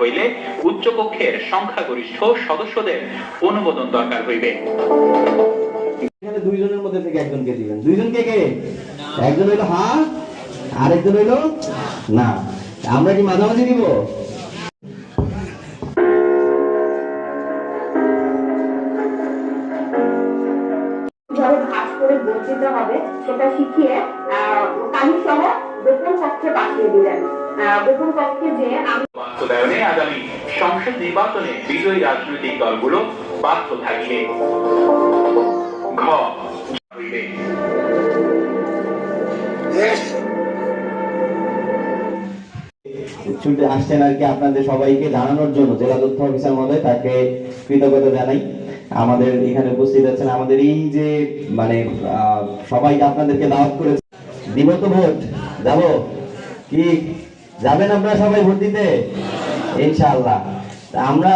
হইলে উচ্চকক্ষের সংখ্যাগরিষ্ঠ সদস্যদের অনুমোদন দরকার হইবে। এখানে দুইজনের মধ্যে থেকে একজনকে দিবেন। দুইজন কে? কে একজন হইল হ্যাঁ আরেকজন হইল না। আমরা কি মাঝামাঝি দিব করে ভোট হবে সেটা শিখিয়ে কাহিনী সহ গোপন কক্ষে পাঠিয়ে দিলেন। গোপন কক্ষে যে আমি বাস্তবায়নে আগামী সংসদ নির্বাচনে বিজয়ী রাজনৈতিক দলগুলো বাধ্য থাকিবে। ঘ হইবে ছুটে আসছেন আর কি আপনাদের সবাইকে জানানোর জন্য। জেলা তথ্য অফিসার মহোদয় তাকে কৃতজ্ঞতা জানাই। আমাদের এখানে উপস্থিত আছেন আমাদের এই যে মানে আহ, সবাইকে আপনাদেরকে দাওয়াত করেছে। দিব তো ভোট যাব। কি? যাবেন আপনারা সবাই ভোট দিতে? ইনশাআল্লাহ। আমরা